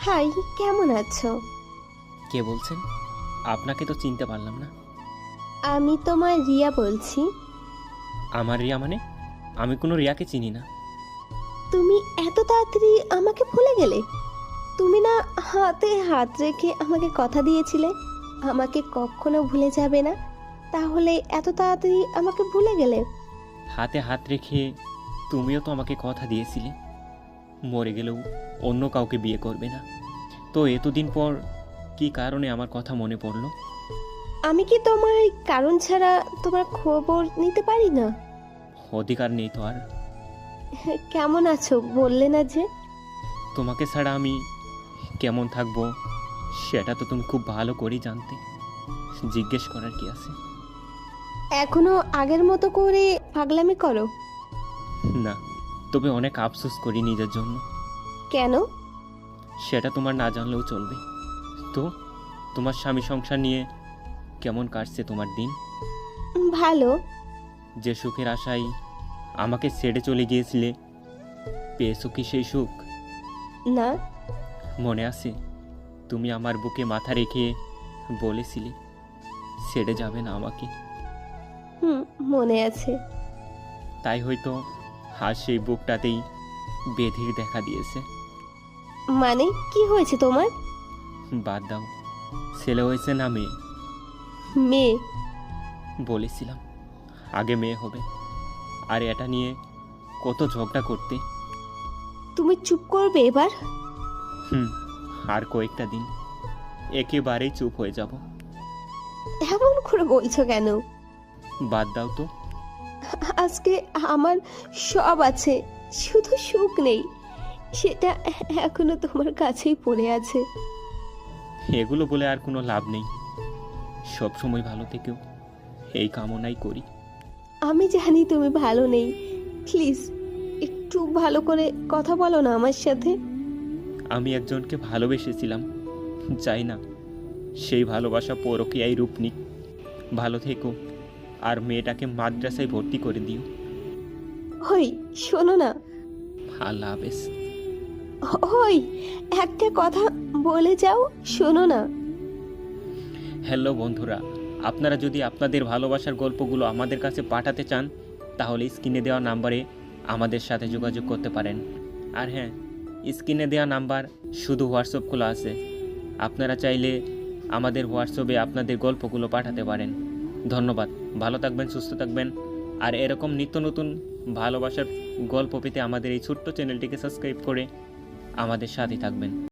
High কেমন আছো? কে বলছেন? আপনাকে তো চিনতে পারলাম না। আমি তোমার রিয়া বলছি। আমার রিয়া মানে? আমি কোনো রিয়াকে চিনি না। তুমি এত তাড়াতাড়ি আমাকে ভুলে গেলে? তুমি না হাতে হাত রেখে আমাকে কথা দিয়েছিলে আমাকে কখনো ভুলে যাবে না? তাহলে এত তাড়াতাড়ি আমাকে ভুলে গেলে? হাতে হাত রেখে তুমিও তো আমাকে কথা দিয়েছিলে। মরে গেলেও অন্য কাউকে বিয়ে করবে না। তো এতদিন পর কি কারণে আমার কথা মনে পড়ল? আমি কি তোমার কারণ ছাড়া তোমার খবর নিতে পারি না? অধিকার নেই তো আর। কেমন আছো? বললে না যে। তোমাকে ছাড়া আমি কেমন থাকব সেটা তো তুমি খুব ভালো করেই জানতে। জিজ্ঞেস করার কি আছে? এখনও আগের মতো করে পাগলামি করো। না। তবে অনেক আফসোস করি নিজের জন্য। কেন? সেটা তোমার না জানলেও চলবে। তো তোমার স্বামী সংসার নিয়ে কেমন কাটছে তোমার দিন? ভালো। যে সুখের আশায় আমাকে ছেড়ে চলে গিয়েছিলে পেয়েছ কি সেই সুখ? না। মনে আছে তুমি আমার বুকে মাথা রেখে বলেছিলে ছেড়ে যাবে না আমাকে। হুম মনে আছে। তাই হয়তো আজ সেই বুকটাতেই বেধির দেখা দিয়েছে। মানে কি হয়েছে তোমার? বাদ দাও ছেলে হয়েছে না মেয়ে? মেয়ে? বলেছিলাম আগে মেয়ে হবে। আর এটা নিয়ে কত ঝগড়া করতে। তুমি চুপ করবে এবার? হুম আর কয়েকটা দিন একেবারেই চুপ হয়ে যাব। এমন করে বলছো কেন? বাদ দাও তো। আজকে আমার সব আছে শুধু সুখ নেই। সেটা এখনও তোমার কাছেই পড়ে আছে। এগুলো বলে আর কোনো লাভ নেই। সব সময় ভালো থেকেও এই কামনাই করি। আমি জানি তুমি ভালো নেই। প্লিজ একটু ভালো করে কথা বলো না আমার সাথে। আমি একজনকে ভালোবেসেছিলাম চাই না সেই ভালোবাসা পরকীয়াই রূপ নিক। ভালো থেকো। আর মেয়েটাকে মাদ্রাসায় ভর্তি করে দিও। হই শোনো না। আল্লাহ হাফেজ ওই একটা কথা বলে যাও শোনো না। হ্যালো বন্ধুরা আপনারা যদি আপনাদের ভালোবাসার গল্পগুলো আমাদের কাছে পাঠাতে চান তাহলে স্ক্রিনে দেওয়া নাম্বারে আমাদের সাথে যোগাযোগ করতে পারেন। আর হ্যাঁ স্ক্রিনে দেওয়া নাম্বার শুধু হোয়াটসঅ্যাপ খোলা আছে। আপনারা চাইলে আমাদের হোয়াটসঅ্যাপে আপনাদের গল্পগুলো পাঠাতে পারেন। ধন্যবাদ। ভালো থাকবেন, সুস্থ থাকবেন। আর এরকম নিত্য নতুন ভালোবাসার গল্প পেতে আমাদের এই ছোট্ট চ্যানেলটিকে সাবস্ক্রাইব করে আমাদের সাথে থাকবেন।